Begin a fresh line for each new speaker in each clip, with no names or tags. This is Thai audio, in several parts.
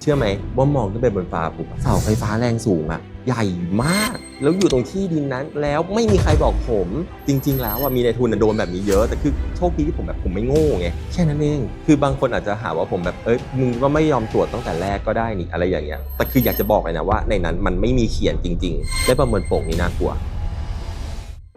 เชื่อไหมว่ามองขึ้นไปบนฟ้าปุ๊บเสาไฟฟ้าแรงสูงอะใหญ่มาก แล้วอยู่ตรงที่ดินนั้นแล้วไม่มีใครบอกผม จริง ๆ แล้วอะมีในายทุนอะโดนแบบนี้เยอะแต่คือโชคดีที่ผมแบบผมไม่โง่ไงแค่นั้นเองคือบางคนอาจจะหาว่าผมแบบเอ้ยมึงก็ไม่ยอมตรวจตั้งแต่แรกก็ได้นี่อะไรอย่างเงี้ยแต่คืออยากจะบอกเลยนะว่าในนั้นมันไม่มีเขียนจริงๆและประเมินโป่งนี่น่ากลัว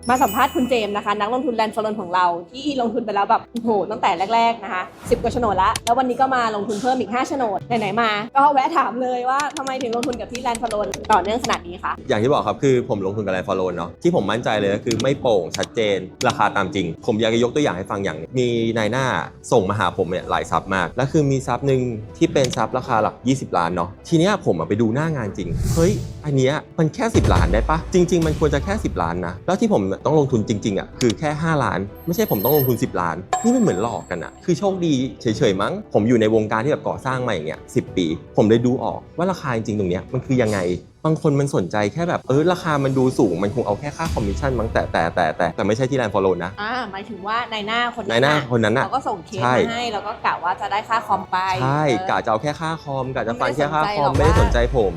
มาสัมภาษณ์คุณเจมส์นะคะ นักลงทุนแลนด์ฟลอนของเราที่ลงทุนไปแล้วแบบโหตั้งแต่แรก ๆนะคะ10 กว่าโฉนดละแล้ววันนี้ก็มาลงทุนเพิ่มอีก5โฉนดไหนๆมา ก็แวะถามเลยว่าทำไมถึงลงทุนกับที่แลนด์ฟลอนต่อเนื่องขนาดนี้คะ
อย่างที่บอกครับคือผมลงทุนกับแลนด์ฟอลโลนเนาะที่ผมมั่นใจเลยก็คือไม่โป่งชัดเจน ราคาตามจริง ผมอยากจะยกตัวอย่างให้ฟังอย่างมีนายหน้าส่งมาหาผมเนี่ยหลายซับมาก แล้วคือมีซับหนึ่งที่เป็นซับราคาหลัก 20 ล้านเนาะทีเนี้ยผมไปดูหน้างานจริงเฮ้ยอันเนี้ยมันแค่ 10 ล้านได้ปะจริง ๆ มันควรจะแค่ 10 ล้านนะแล้วที่ผมต้องลงทุนจริงๆอะคือแค่ 5 ล้าน ไม่ใช่ผมต้องลงทุน 10 ล้าน นี่มันเหมือนหลอกกันอะคือโชคดีเฉยๆมั้ง ผมอยู่ในวงการที่แบบก่อสร้างมาอย่างเงี้ยสิปี ผมเลยดูออกว่าราคาจริงๆตรงเนี้ยมันคือยังไงบางคนมันสนใจแค่แบบเออราคามันดูสูงมันคงเอาแค่ค่าคอมมิชชั่นมั้งแต่แต่แต่แต่แต่ไม่ใช่ที่แลนด์ฟอลโลนะ
อ่าหมายถึงว่านายหน้าคน
นายหน้าคนนั้นน่ะ
เขาก็ส่งเคส
ใช่
มาให้แล้วก็กะว่าจะได้ค่าคอมไป
ใช่
เออกะ
จะเอาแค่ค่าคอมกะจะฟันแค่ค่าคอม
ไม่
ไม่
ได้
ได้
ส
ส
น
น
ใจ
ใจ
หรอก
ผม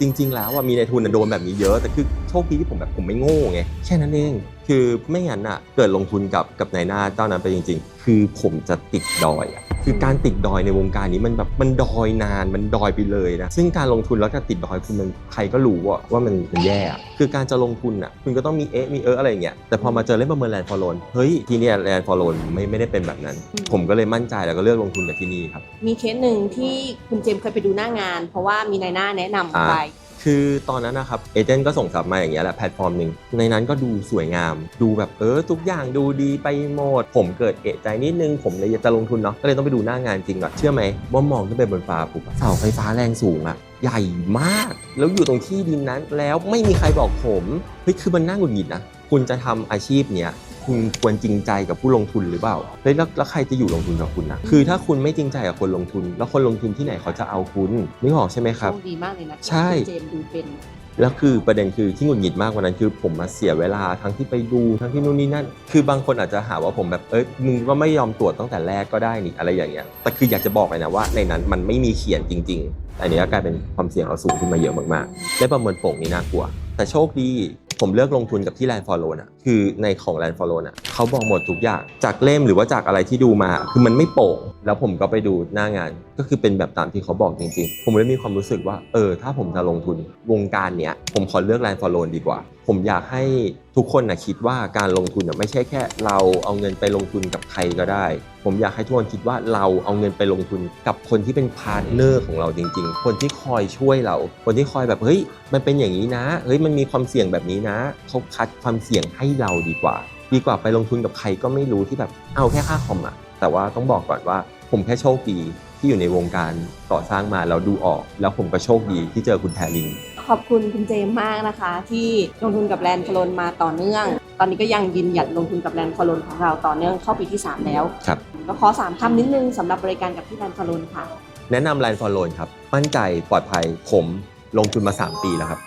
จริง ๆ แล้วว่ามีในทุนนะโดนแบบนี้เยอะ แต่คือโชคดีที่ผมแบบผมไม่โง่ไงแค่นั้นเอง คือไม่งั้นอะเกิดลงทุนกับกับนายหน้าเจ้านั้นไปจริง ๆ คือผมจะติดดอยอะ คือการติดดอยในวงการนี้มันแบบมันดอยนานมันดอยไปเลยนะซึ่งการลงทุนแล้วการติดดอยคือมันใครก็รู้ว่าว่ามันมันแย่อะคือการจะลงทุนอะคุณก็ต้องมีเอ๊ะมีเอออะไรอย่างเงี้ยแต่พอมาเจอเล่นประเมินแลนด์ฟอลโลนเฮ้ยที่เนี่ยแลนด์ฟอลโลนไม่ไม่ได้เป็นแบบนั้น ผมก็เลยมั่นใจแล้วก็เลือกลงทุนกับที่นี่ครับ
มีเคสหนึ่งที่คุณเจมส์เคยไปดูหน้างาน เพราะว่ามีนายหน้าแนะนำ
อ่า
ไป
คือตอนนั้นนะครับเอเจนต์ก็ส่งสับมาอย่างเงี้ยแหละแพลตฟอร์มหนึ่งในนั้นก็ดูสวยงาม ดูแบบเออทุกอย่างดูดีไปหมด ผมเกิดเอะใจนิดนึง ผมเลยจะลงทุนเนาะก็เลยต้องไปดูหน้างานจริงก่อนเชื่อไหมว่ามองขึ้นไปบนฟ้าปุ๊บเสาไฟฟ้าแรงสูงอะใหญ่มาก แล้วอยู่ตรงที่ดินนั้นแล้วไม่มีใครบอกผมเฮ้ยคือมันน่าหงุดหงิดนะ คุณจะทำอาชีพเนี้ยคุณควรจริงใจกับผู้ลงทุนหรือเปล่าเฮ้ยแล้วแล้วใครจะอยู่ลงทุนกับคุณนะคือถ้าคุณไม่จริงใจกับคนลงทุน แล้วคนลงทุนที่ไหนเขาจะเอาคุณนึกออกใช่ไหมครับ
โชคดีมากเลยนะ
ใช่
คุณเจมส์ดูเป็น
แล้วคือประเด็นคือที่หงุดหงิดมากกว่านั้นคือผมมาเสียเวลาทั้งที่ไปดูทั้งที่นู่นนี่นั่น คือบางคนอาจจะหาว่าผมแบบเอ้ยมึงก็ไม่ยอมตรวจตั้งแต่แรกก็ได้นี่อะไรอย่างเงี้ยแต่คืออยากจะบอกเลยนะว่าในนั้นมันไม่มีเขียนจริง ๆ อันนี้ก็กลายเป็นความเสี่ยงเราสูงขึ้นมาเยอะมากๆได้ประเมินโป่งนี่น่ากลัว แต่โชคดี ผมเลือกลงทุนกับที่แลนด์ฟอลโลน่ะคือในของแลนด์ฟอลโลน่ะเขาบอกหมดทุกอย่างจากเล่มหรือว่าจากอะไรที่ดูมา คือมันไม่โป่ง แล้วผมก็ไปดูหน้างานก็คือเป็นแบบตามที่เขาบอกจริงๆ ผมเลยมีความรู้สึกว่า เออ ถ้าผมจะลงทุนวงการเนี้ย ผมขอเลือกแลน์ฟอลโลนดีกว่า ผมอยากให้ทุกคนนะคิดว่าการลงทุนนะไม่ใช่แค่ เราเอาเงินไปลงทุนกับใครก็ได้ ผมอยากให้ทุกคนคิดว่าเราเอาเงินไปลงทุนกับคนที่เป็นพาร์ทเนอร์ของเราจริง ๆ คนที่คอยช่วยเรา คนที่คอยแบบเฮ้ยมันเป็นอย่างนี้นะเฮ้ยมันมีความเสี่ยงแบบนี้นะเขาคัดความเสี่ยงให้เราดีกว่า ดีกว่าไปลงทุนกับใครก็ไม่รู้ที่แบบเอาแค่ค่าคอมอะแต่ว่าต้องบอกก่อนว่า ผมแค่โชคดีที่อยู่ในวงการก่อสร้างมาแล้วดูออก แล้วผมก็โชคดีที่เจอคุณแทลิน
ขอบคุณคุณเจมส์มากนะคะ ที่ลงทุนกับแลนด์ฟลอนมาต่อเนื่อง ตอนนี้ก็ยังยืนหยัดลงทุนกับแลนด์ฟลอนของเราต่อเนื่องเข้าปีที่ 3 แล้ว
ครับ
ก็ขอสามคำนิดนึงสำหรับบริการกับที่แลนด์ฟลอนค่ะ
แนะนำแลนด์ฟอลโลนครับ มั่นใจปลอดภัยผมลงทุนมา 3 ปีแล้วครับ